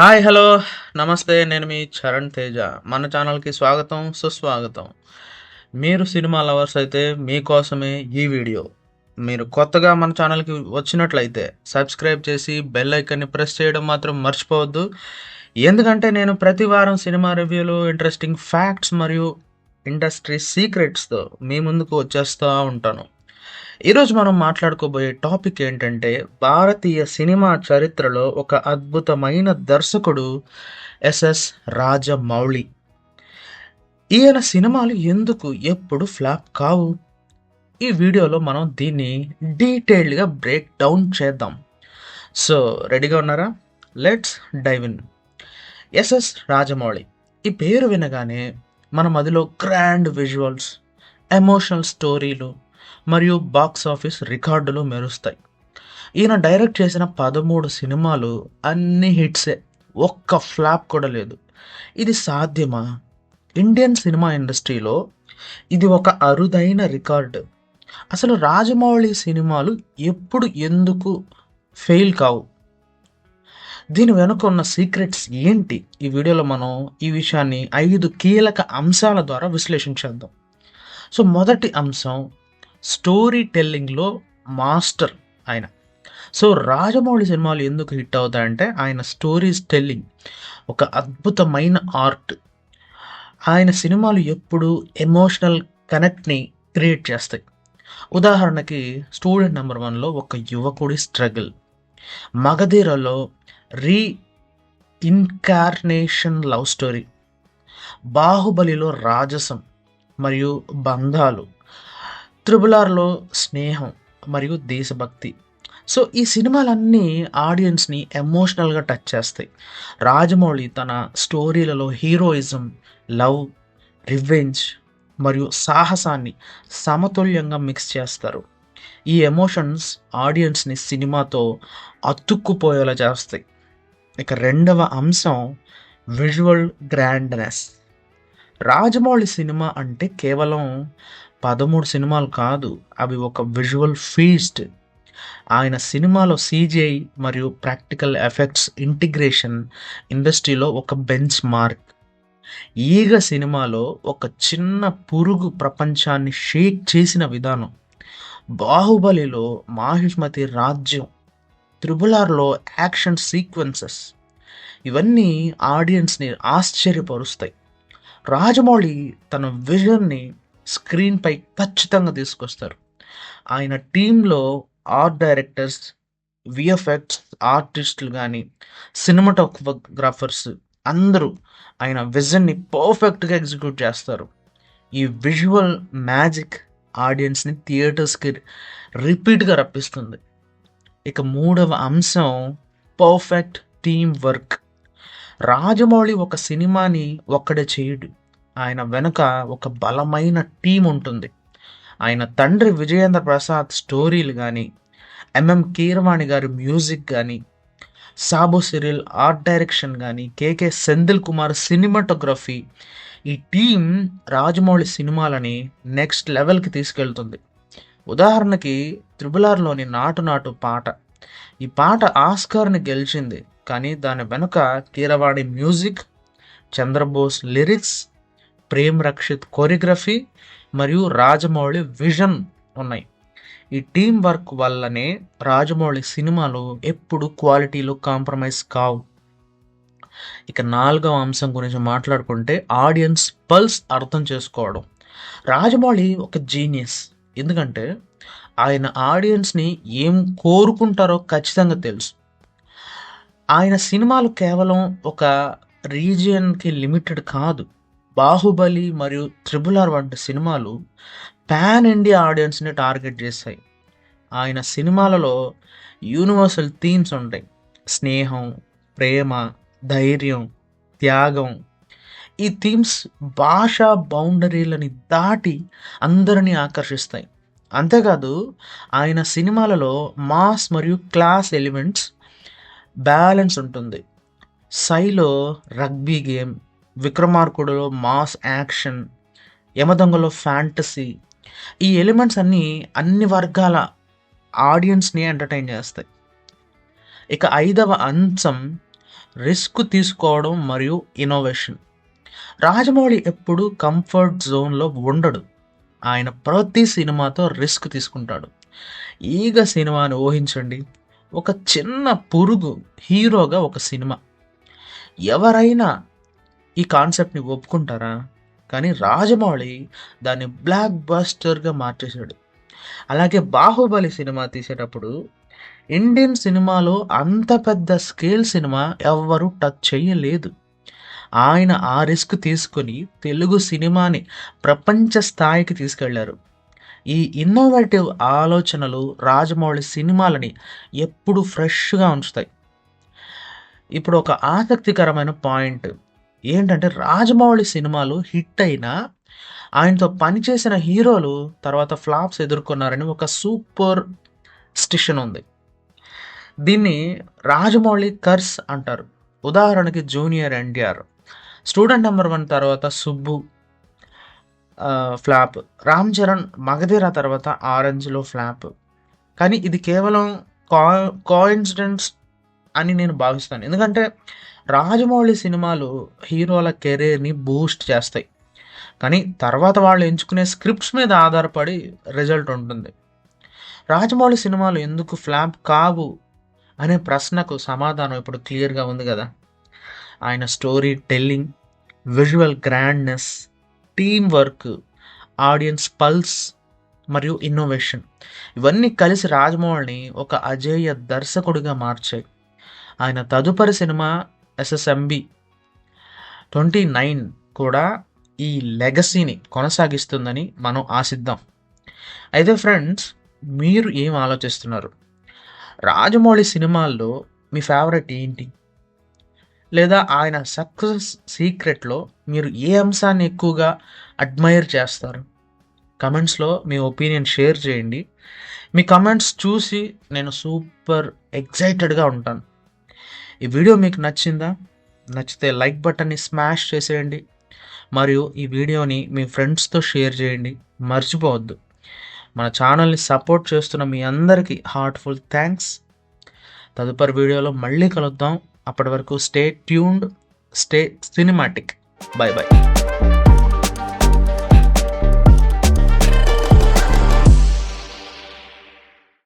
Hi hello. నమస్తే నేను మీ చరణ్ తేజ. మన ఛానల్కి స్వాగతం సుస్వాగతం. మీరు సినిమా లవర్స్ అయితే మీకోసమే ఈ వీడియో. మీరు కొత్తగా మన ఛానల్కి వచ్చినట్లయితే సబ్స్క్రైబ్ చేసి బెల్ ఐకన్ని ప్రెస్ చేయడం మాత్రం మర్చిపోవద్దు. ఎందుకంటే నేను ప్రతి వారం సినిమా రివ్యూలు ఇంట్రెస్టింగ్ ఫ్యాక్ట్స్ మరియు ఇండస్ట్రీ సీక్రెట్స్తో మీ ముందుకు వచ్చేస్తూ ఉంటాను. ఈరోజు మనం మాట్లాడుకోబోయే టాపిక్ ఏంటంటే భారతీయ సినిమా చరిత్రలో ఒక అద్భుతమైన దర్శకుడు ఎస్ఎస్ రాజమౌళి. ఈయన సినిమాలు ఎందుకు ఎప్పుడు ఫ్లాప్ కావు? ఈ వీడియోలో మనం దీన్ని డీటెయిల్డ్గా బ్రేక్ డౌన్ చేద్దాం. సో రెడీగా ఉన్నారా? Let's dive in. SS Rajamouli. ఈ పేరు వినగానే మన మదిలో గ్రాండ్ విజువల్స్ ఎమోషనల్ స్టోరీలు మరియు బాక్స్ ఆఫీస్ రికార్డులు మెరుస్తాయి. ఈయన డైరెక్ట్ చేసిన పదమూడు సినిమాలు అన్ని హిట్సే ఒక్క ఫ్లాప్ కూడా లేదు. ఇది సాధ్యమా? ఇండియన్ సినిమా ఇండస్ట్రీలో ఇది ఒక అరుదైన రికార్డు అసలు రాజమౌళి సినిమాలు ఎప్పుడు ఎందుకు ఫెయిల్ కావు? దీని వెనుక ఉన్న సీక్రెట్స్ ఏంటి? ఈ వీడియోలో మనం ఈ విషయాన్ని ఐదు కీలక అంశాల ద్వారా విశ్లేషించేద్దాం సో మొదటి అంశం స్టోరీ టెల్లింగ్లో మాస్టర్ ఆయన. సో రాజమౌళి సినిమాలు ఎందుకు హిట్ అవుతాయంటే ఆయన స్టోరీస్ టెల్లింగ్ ఒక అద్భుతమైన ఆర్ట్. ఆయన సినిమాలు ఎప్పుడు ఎమోషనల్ కనెక్ట్ని క్రియేట్ చేస్తాయి. ఉదాహరణకి స్టూడెంట్ నెంబర్ వన్లో ఒక యువకుడి స్ట్రగుల్. మగధీరలో రీ ఇన్కార్నేషన్ లవ్ స్టోరీ. బాహుబలిలో రాజసం మరియు బంధాలు. త్రిబులార్లో స్నేహం మరియు దేశభక్తి. సో ఈ సినిమాలన్నీ ఆడియన్స్ని ఎమోషనల్గా టచ్ చేస్తాయి. రాజమౌళి తన స్టోరీలలో హీరోయిజం లవ్ రివెంజ్ మరియు సాహసాన్ని సమతుల్యంగా మిక్స్ చేస్తారు. ఈ ఎమోషన్స్ ఆడియన్స్ని సినిమాతో అతుక్కుపోయేలా చేస్తాయి. ఇక రెండవ అంశం విజువల్ గ్రాండ్నెస్. రాజమౌళి సినిమా అంటే కేవలం పదమూడు సినిమాలు కాదు అవి ఒక విజువల్ ఫీస్ట్ ఆయన సినిమాలో సీజీఐ మరియు ప్రాక్టికల్ ఎఫెక్ట్స్ ఇంటిగ్రేషన్ ఇండస్ట్రీలో ఒక బెంచ్ మార్క్ ఈగ సినిమాలో ఒక చిన్న పురుగు ప్రపంచాన్ని షేక్ చేసిన విధానం. బాహుబలిలో మాహిష్మతి రాజ్యం. త్రిబులార్లో యాక్షన్ సీక్వెన్సెస్ ఇవన్నీ ఆడియన్స్ని ఆశ్చర్యపరుస్తాయి. రాజమౌళి తన విజన్ని స్క్రీన్పై ఖచ్చితంగా తీసుకొస్తారు. ఆయన టీంలో ఆర్ట్ డైరెక్టర్స్ విఎఫ్ఎక్స్ ఆర్టిస్టులు కానీ సినిమాటోగ్రాఫర్స్ అందరూ ఆయన విజన్ని పర్ఫెక్ట్గా ఎగ్జిక్యూట్ చేస్తారు. ఈ విజువల్ మ్యాజిక్ ఆడియన్స్ని థియేటర్స్కి రిపీట్గా రప్పిస్తుంది. ఇక మూడవ అంశం పర్ఫెక్ట్ టీమ్ వర్క్ రాజమౌళి ఒక సినిమాని ఒక్కడే చేయడు. ఆయన వెనుక ఒక బలమైన టీం ఉంటుంది. ఆయన తండ్రి విజయేంద్ర ప్రసాద్ స్టోరీలు కానీ ఎంఎం కీరవాణి గారి మ్యూజిక్ కానీ సాబు సిరిల్ ఆర్ట్ డైరెక్షన్ కానీ కేకే సెందిల్ కుమార్ సినిమాటోగ్రఫీ ఈ టీం రాజమౌళి సినిమాలని నెక్స్ట్ లెవెల్కి తీసుకెళ్తుంది. ఉదాహరణకి త్రిబులార్లోని నాటు నాటు పాట. ఈ పాట ఆస్కార్ని గెలిచింది కానీ దాని వెనుక Keeravani music Chandrabose lyrics Prem Rakshith choreography మరియు రాజమౌళి విజన్ ఉన్నాయి. ఈ టీం వర్క్ వల్లనే రాజమౌళి సినిమాలు ఎప్పుడు క్వాలిటీలో కాంప్రమైజ్ కావు. ఇక నాలుగవ అంశం గురించి మాట్లాడుకుంటే ఆడియన్స్ పల్స్ అర్థం చేసుకోవడం. రాజమౌళి ఒక జీనియస్. ఎందుకంటే ఆయన ఆడియన్స్ని ఏం కోరుకుంటారో ఖచ్చితంగా తెలుసు. ఆయన సినిమాలు కేవలం ఒక రీజియన్కి లిమిటెడ్ కాదు. బాహుబలి మరియు త్రిబులార్ వంటి సినిమాలు పాన్ ఇండియా ఆడియన్స్ని టార్గెట్ చేస్తాయి ఆయన సినిమాలలో యూనివర్సల్ థీమ్స్ ఉంటాయి. స్నేహం ప్రేమ ధైర్యం త్యాగం. ఈ థీమ్స్ భాషా బౌండరీలని దాటి అందరినీ ఆకర్షిస్తాయి. అంతేకాదు ఆయన సినిమాలలో మాస్ మరియు క్లాస్ ఎలిమెంట్స్ బ్యాలెన్స్ ఉంటుంది. సైలో రగ్బీ గేమ్ విక్రమార్కుడులో మాస్ యాక్షన్ యమదొంగలో ఫ్యాంటసీ ఈ ఎలిమెంట్స్ అన్నీ అన్ని వర్గాల ఆడియన్స్ని ఎంటర్టైన్ చేస్తాయి. ఇక ఐదవ అంశం రిస్క్ తీసుకోవడం మరియు ఇన్నోవేషన్. రాజమౌళి ఎప్పుడు కంఫర్ట్ జోన్లో ఉండడు. ఆయన ప్రతి సినిమాతో రిస్క్ తీసుకుంటాడు. ఈగ సినిమాని ఊహించండి. ఒక చిన్న పురుగు హీరోగా ఒక సినిమా. ఎవరైనా ఈ కాన్సెప్ట్ని ఒప్పుకుంటారా? కానీ రాజమౌళి దాన్ని బ్లాక్ బస్టర్గా మార్చేశాడు. అలాగే బాహుబలి సినిమా తీసేటప్పుడు ఇండియన్ సినిమాలో అంత పెద్ద స్కేల్ సినిమా ఎవ్వరూ టచ్ చేయలేదు. ఆయన ఆ రిస్క్ తీసుకొని తెలుగు సినిమాని ప్రపంచ స్థాయికి తీసుకెళ్ళారు. ఈ ఇన్నోవేటివ్ ఆలోచనలు రాజమౌళి సినిమాలని ఎప్పుడు ఫ్రెష్గా ఉంచుతాయి. ఇప్పుడు ఒక ఆసక్తికరమైన పాయింట్ ఏంటంటే రాజమౌళి సినిమాలు హిట్ అయినా ఆయనతో పనిచేసిన హీరోలు తర్వాత ఫ్లాప్స్ ఎదుర్కొన్నారని ఒక సూపర్ స్టిషన్ ఉంది. దీన్ని రాజమౌళి కర్స్ అంటారు. ఉదాహరణకి junior NTR student number one తర్వాత సుబ్బు ఫ్లాప్ రామ్ చరణ్ మగధీర తర్వాత ఆరెంజ్లో ఫ్లాప్. కానీ ఇది కేవలం కా కోఇన్సిడెన్స్ అని నేను భావిస్తాను. ఎందుకంటే రాజమౌళి సినిమాలు హీరోల కెరీర్ని బూస్ట్ చేస్తాయి. కానీ తర్వాత వాళ్ళు ఎంచుకునే స్క్రిప్ట్స్ మీద ఆధారపడి రిజల్ట్ ఉంటుంది. రాజమౌళి సినిమాలు ఎందుకు ఫ్లాప్ కావు అనే ప్రశ్నకు సమాధానం ఇప్పుడు క్లియర్గా ఉంది కదా. ఆయన story telling visual grandness team work audience pulse మరియు ఇన్నోవేషన్ ఇవన్నీ కలిసి రాజమౌళిని ఒక అజేయ దర్శకుడిగా మార్చాయి. ఆయన తదుపరి సినిమా ఎస్ఎస్ఎంబి ట్వంటీ నైన్ కూడా ఈ లెగసీని కొనసాగిస్తుందని మనం ఆశిద్దాం. అయితే ఫ్రెండ్స్ మీరు ఏం ఆలోచిస్తున్నారు? రాజమౌళి సినిమాల్లో మీ ఫేవరెట్ ఏంటి? లేదా ఆయన సక్సెస్ సీక్రెట్లో మీరు ఏ అంశాన్ని ఎక్కువగా అడ్మైర్ చేస్తారు? కమెంట్స్లో మీ ఒపీనియన్ షేర్ చేయండి. మీ కమెంట్స్ చూసి నేను సూపర్ ఎక్సైటెడ్గా ఉంటాను. ఈ వీడియో మీకు నచ్చిందా? నచ్చితే లైక్ బటన్ని స్మాష్ చేసేయండి. మరియు ఈ వీడియోని మీ ఫ్రెండ్స్తో షేర్ చేయండి. మర్చిపోవద్దు. మన ఛానల్ని సపోర్ట్ చేస్తున్న మీ అందరికీ హార్ట్ఫుల్ థ్యాంక్స్. తదుపరి వీడియోలో మళ్ళీ కలుద్దాం. అప్పటి వరకు stay tuned stay cinematic. Bye bye